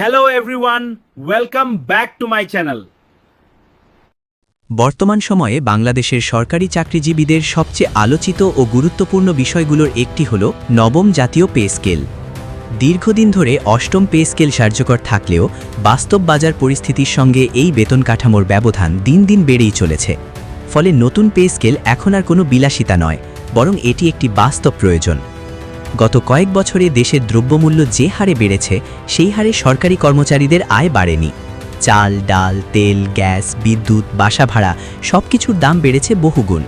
Hello everyone welcome back to my channel বর্তমান সময়ে বাংলাদেশের সরকারি চাকরিজীবীদের সবচেয়ে আলোচিত ও গুরুত্বপূর্ণ বিষয়গুলোর একটি হল নবম জাতীয় পে স্কেল। দীর্ঘদিন ধরে অষ্টম পে স্কেল কার্যকর থাকলেও বাস্তব বাজার পরিস্থিতির সঙ্গে এই বেতন কাঠামোর ব্যবধান দিন দিন বেড়েই চলেছে। ফলে নতুন পে স্কেল এখন আর কোনো বিলাসিতা নয়, বরং এটি একটি বাস্তব প্রয়োজন। গত কয়েক বছরে দেশের দ্রব্যমূল্য যে হারে বেড়েছে, সেই হারে সরকারি কর্মচারীদের আয় বাড়েনি। চাল, ডাল, তেল, গ্যাস, বিদ্যুৎ, বাসা ভাড়া সব কিছুর দাম বেড়েছে বহুগুণ।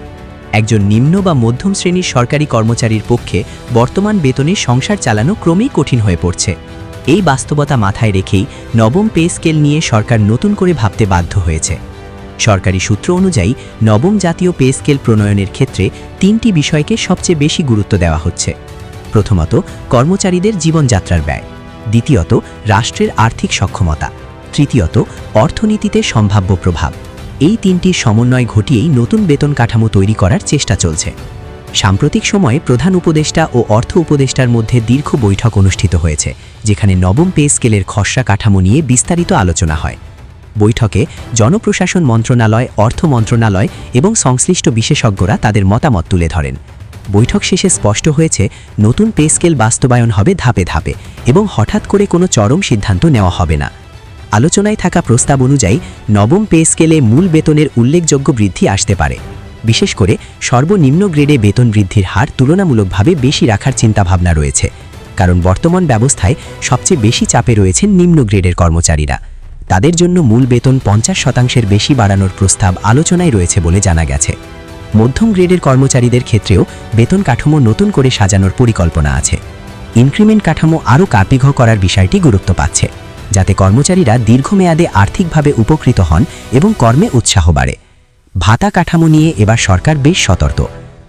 একজন নিম্ন বা মধ্যম শ্রেণির সরকারি কর্মচারীর পক্ষে বর্তমান বেতনে সংসার চালানো ক্রমেই কঠিন হয়ে পড়ছে। এই বাস্তবতা মাথায় রেখেই নবম পে স্কেল নিয়ে সরকার নতুন করে ভাবতে বাধ্য হয়েছে। সরকারি সূত্র অনুযায়ী, নবম জাতীয় পে স্কেল প্রণয়নের ক্ষেত্রে তিনটি বিষয়কে সবচেয়ে বেশি গুরুত্ব দেওয়া হচ্ছে। প্রথমত কর্মচারীদের জীবনযাত্রার ব্যয়। দ্বিতীয়ত রাষ্ট্রের আর্থিক সক্ষমতা। তৃতীয়ত অর্থনীতিতে সম্ভাব্য প্রভাব। এই তিনটির সমন্বয় ঘটিয়েই নতুন বেতন কাঠামো তৈরি করার চেষ্টা চলছে। সাম্প্রতিক সময়ে প্রধান উপদেষ্টা ও অর্থ উপদেষ্টার মধ্যে দীর্ঘ বৈঠক অনুষ্ঠিত হয়েছে, যেখানে নবম পে স্কেলের খসড়া কাঠামো নিয়ে বিস্তারিত আলোচনা হয়। বৈঠকে জনপ্রশাসন মন্ত্রণালয়, অর্থ মন্ত্রণালয় এবং সংশ্লিষ্ট বিশেষজ্ঞরা তাদের মতামত তুলে ধরেন। বৈঠক শেষে স্পষ্ট হয়েছে, নতুন পে স্কেল বাস্তবায়ন হবে ধাপে ধাপে এবং হঠাৎ করে কোনো চরম সিদ্ধান্ত নেওয়া হবে না। আলোচনায় থাকা প্রস্তাব অনুযায়ী, নবম পে স্কেলে মূল বেতনের উল্লেখযোগ্য বৃদ্ধি আসতে পারে। বিশেষ করে, সর্বনিম্ন গ্রেডে বেতন বৃদ্ধির হার তুলনামূলকভাবে বেশি রাখার চিন্তাভাবনা রয়েছে, কারণ বর্তমান ব্যবস্থায় সবচেয়ে বেশি চাপে রয়েছেন নিম্ন গ্রেডের কর্মচারীরা। তাদের জন্য মূল বেতন পঞ্চাশ শতাংশের বেশি বাড়ানোর প্রস্তাব আলোচনায় রয়েছে বলে জানা গেছে। মধ্যম গ্রেডের কর্মচারীদের ক্ষেত্রেও বেতন কাঠামো নতুন করে সাজানোর পরিকল্পনা আছে। ইনক্রিমেন্ট কাঠামো আরও কার্পিঘ করার বিষয়টি গুরুত্ব পাচ্ছে, যাতে কর্মচারীরা দীর্ঘমেয়াদে আর্থিকভাবে উপকৃত হন এবং কর্মে উৎসাহ বাড়ে। ভাতা কাঠামো নিয়ে এবার সরকার বেশ সতর্ক।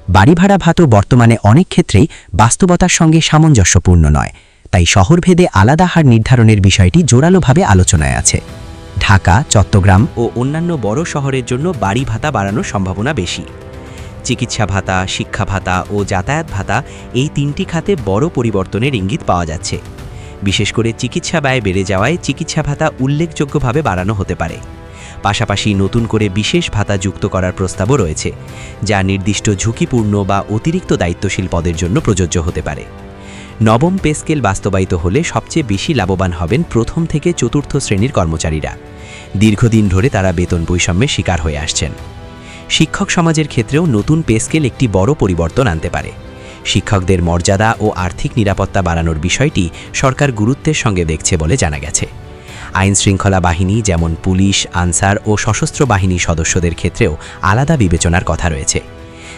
বাড়ি ভাড়া ভাতও বর্তমানে অনেক ক্ষেত্রেই বাস্তবতার সঙ্গে সামঞ্জস্যপূর্ণ নয়, তাই শহরভেদে আলাদা হার নির্ধারণের বিষয়টি জোরালোভাবে আলোচনায় আছে। ঢাকা, চট্টগ্রাম ও অন্যান্য বড় শহরের জন্য বাড়ি ভাতা বাড়ানোর সম্ভাবনা বেশি। চিকিৎসা ভাতা, শিক্ষা ভাতা ও যাতায়াত ভাতা এই তিনটি খাতে বড় পরিবর্তনের ইঙ্গিত পাওয়া যাচ্ছে। বিশেষ করে চিকিৎসা ব্যয় বেড়ে যাওয়ায় চিকিৎসা ভাতা উল্লেখযোগ্যভাবে বাড়ানো হতে পারে। পাশাপাশি নতুন করে বিশেষ ভাতা যুক্ত করার প্রস্তাবও রয়েছে, যা নির্দিষ্ট ঝুঁকিপূর্ণ বা অতিরিক্ত দায়িত্বশীল পদের জন্য প্রযোজ্য হতে পারে। নবম পে স্কেল বাস্তবায়িত হলে সবচেয়ে বেশি লাভবান হবেন প্রথম থেকে চতুর্থ শ্রেণির কর্মচারীরা। দীর্ঘদিন ধরে তারা বেতন বৈষম্যের শিকার হয়ে আসছেন। শিক্ষক সমাজের ক্ষেত্রেও নতুন পে স্কেল একটি বড় পরিবর্তন আনতে পারে। শিক্ষকদের মর্যাদা ও আর্থিক নিরাপত্তা বাড়ানোর বিষয়টি সরকার গুরুত্বের সঙ্গে দেখছে বলে জানা গেছে। আইন শৃঙ্খলা বাহিনী যেমন পুলিশ, আনসার ও সশস্ত্র বাহিনী সদস্যদের ক্ষেত্রেও আলাদা বিবেচনার কথা রয়েছে।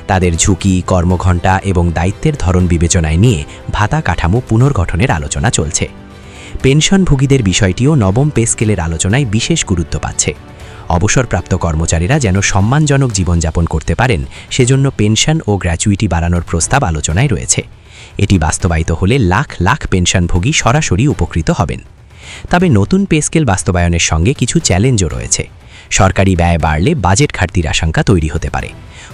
তাদের ঝুঁকি, কর্মঘণ্টা এবং দায়িত্বের ধরন বিবেচনায় নিয়ে ভাতা কাঠামো পুনর্গঠনের আলোচনা চলছে। পেনশনভোগীদের বিষয়টিও নবম পে স্কেলের আলোচনায় বিশেষ গুরুত্ব পাচ্ছে। অবসরপ্রাপ্ত কর্মচারীরা যেন সম্মানজনক জীবনযাপন করতে পারেন, সেজন্য পেনশন ও গ্র্যাচুইটি বাড়ানোর প্রস্তাব আলোচনায় রয়েছে। এটি বাস্তবায়িত হলে লাখ লাখ পেনশনভোগী সরাসরি উপকৃত হবেন। তবে নতুন পে স্কেল বাস্তবায়নের সঙ্গে কিছু চ্যালেঞ্জও রয়েছে। সরকারি ব্যয় বাড়লে বাজেট ঘাটতির আশঙ্কা তৈরি হতে পারে।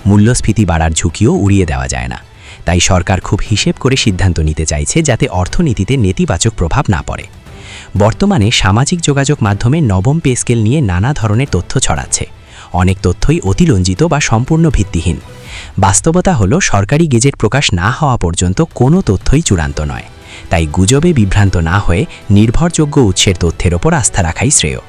মূল্যস্ফীতি বাড়ার ঝুঁকিও উড়িয়ে দেওয়া যায় না। তাই সরকার খুব হিসেব করে সিদ্ধান্ত নিতে চাইছে যাতে অর্থনীতিতে নেতিবাচক প্রভাব না পড়ে। বর্তমানে সামাজিক যোগাযোগ মাধ্যমে নবম পে স্কেল নিয়ে নানা ধরনের তথ্য ছড়াচ্ছে। অনেক তথ্যই অতিলঞ্জিত বা সম্পূর্ণ ভিত্তিহীন। বাস্তবতা হলো, সরকারি গেজেট প্রকাশ না হওয়া পর্যন্ত কোনো তথ্যই চূড়ান্ত নয়। তাই গুজবে বিভ্রান্ত না হয়ে নির্ভরযোগ্য উৎসের তথ্যের ওপর আস্থা রাখাই শ্রেয়।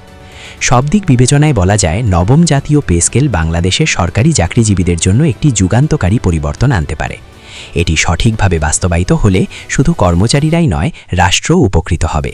সব দিক বিবেচনায় বলা যায়, নবম জাতীয় পে স্কেল বাংলাদেশের সরকারি চাকরিজীবীদের জন্য একটি যুগান্তকারী পরিবর্তন আনতে পারে। এটি সঠিকভাবে বাস্তবায়িত হলে শুধু কর্মচারীরাই নয়, রাষ্ট্রও উপকৃত হবে।